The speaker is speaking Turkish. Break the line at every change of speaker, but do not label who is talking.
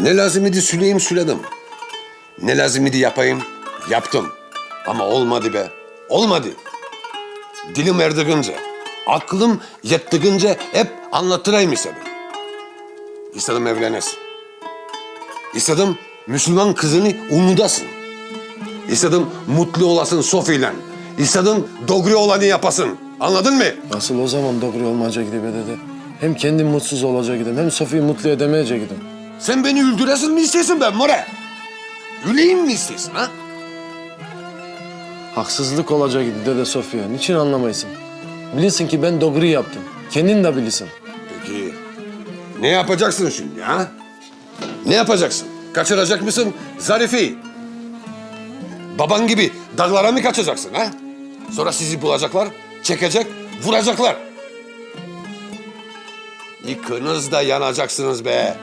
Ne lazım idi süleyim süledim. Ne lazım idi yapayım yaptım. Ama olmadı be. Olmadı. Dilim erdiğince, aklım yettiğince hep anlattırayım istedim. İstedim evlenesin. İstedim Müslüman kızını umudasın. İstedim mutlu olasın Sofi'yle. İstedim dogri olanı yapasın. Anladın mı?
Nasıl o zaman doğru olmayacak idi be dede. Hem kendim mutsuz olacak idim hem Sofi'yi mutlu edemeyecek idim.
Sen beni öldüresin mi istiyorsun ben more? Öleyim mi istiyorsun ha?
Haksızlık olacak dede Sofya. Niçin anlamaysın? Bilirsin ki ben doğru yaptım. Kendin de bilirsin.
Peki ne yapacaksın şimdi ha? Ne yapacaksın? Kaçıracak mısın Zarif'i? Baban gibi dağlara mı kaçacaksın ha? Sonra sizi bulacaklar, çekecek, vuracaklar. İkiniz de yanacaksınız be.